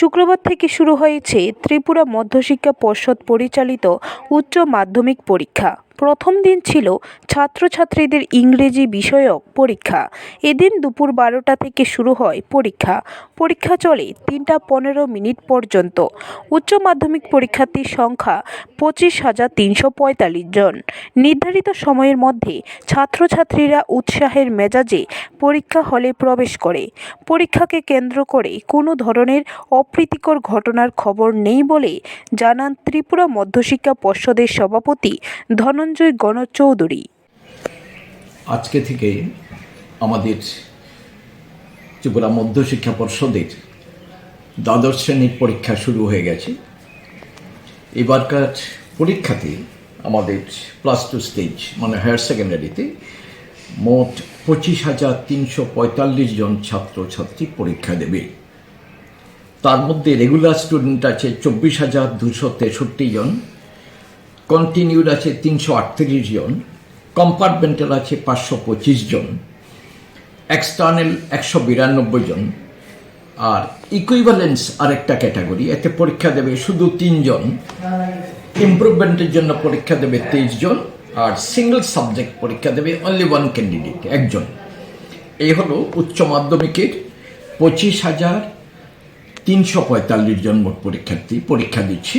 শুক্রবার থেকে শুরু হয়েছে ত্রিপুরা মধ্যশিক্ষা পর্ষদ পরিচালিত উচ্চ মাধ্যমিক পরীক্ষা। প্রথম দিন ছিল ছাত্রছাত্রীদের ইংরেজি বিষয়ক পরীক্ষা। এদিন দুপুর বারোটা থেকে শুরু হয় পরীক্ষা। পরীক্ষা চলে তিনটা পনেরো মিনিট পর্যন্ত। উচ্চ মাধ্যমিক পরীক্ষার্থীর সংখ্যা পঁচিশ হাজার তিনশো পঁয়তাল্লিশ জন। নির্ধারিত সময়ের মধ্যে ছাত্রছাত্রীরা উৎসাহের মেজাজে পরীক্ষা হলে প্রবেশ করে। পরীক্ষাকে কেন্দ্র করে কোনো ধরনের অপ্রীতিকর ঘটনার খবর নেই বলে জানান ত্রিপুরা মধ্যশিক্ষা পর্ষদের সভাপতি ধনঞ্জয় গণচৌধুরী। আজকে থেকে আমাদের ত্রিপুরা মধ্যশিক্ষা পর্ষদের দ্বাদশ শ্রেণির পরীক্ষা শুরু হয়ে গেছে। এবারকার পরীক্ষাতে আমাদের প্লাস টু স্টেজ মানে হায়ার সেকেন্ডারিতে মোট পঁচিশ হাজার তিনশো পঁয়তাল্লিশ জন ছাত্রছাত্রী পরীক্ষা দেবে। তার মধ্যে রেগুলার স্টুডেন্ট আছে চব্বিশ হাজার দুশো তেষট্টি জন। কন্টিনিউড আছে তিনশো আটত্রিশ জন কম্পার্টমেন্টাল আছে পাঁচশো পঁচিশ জন এক্সটার্নাল একশো বিরানব্বই জন, আর ইকুইভ্যালেন্স আরেকটা ক্যাটাগরি এতে পরীক্ষা দেবে শুধু তিনজন ইমপ্রুভমেন্টের জন্য পরীক্ষা দেবে তেইশ জন, আর সিঙ্গল সাবজেক্ট পরীক্ষা দেবে অনলি ওয়ান ক্যান্ডিডেট একজন। এই হলো উচ্চ মাধ্যমিকের পঁচিশ হাজার তিনশো পঁয়তাল্লিশ জন মোট পরীক্ষার্থী পরীক্ষা দিচ্ছে।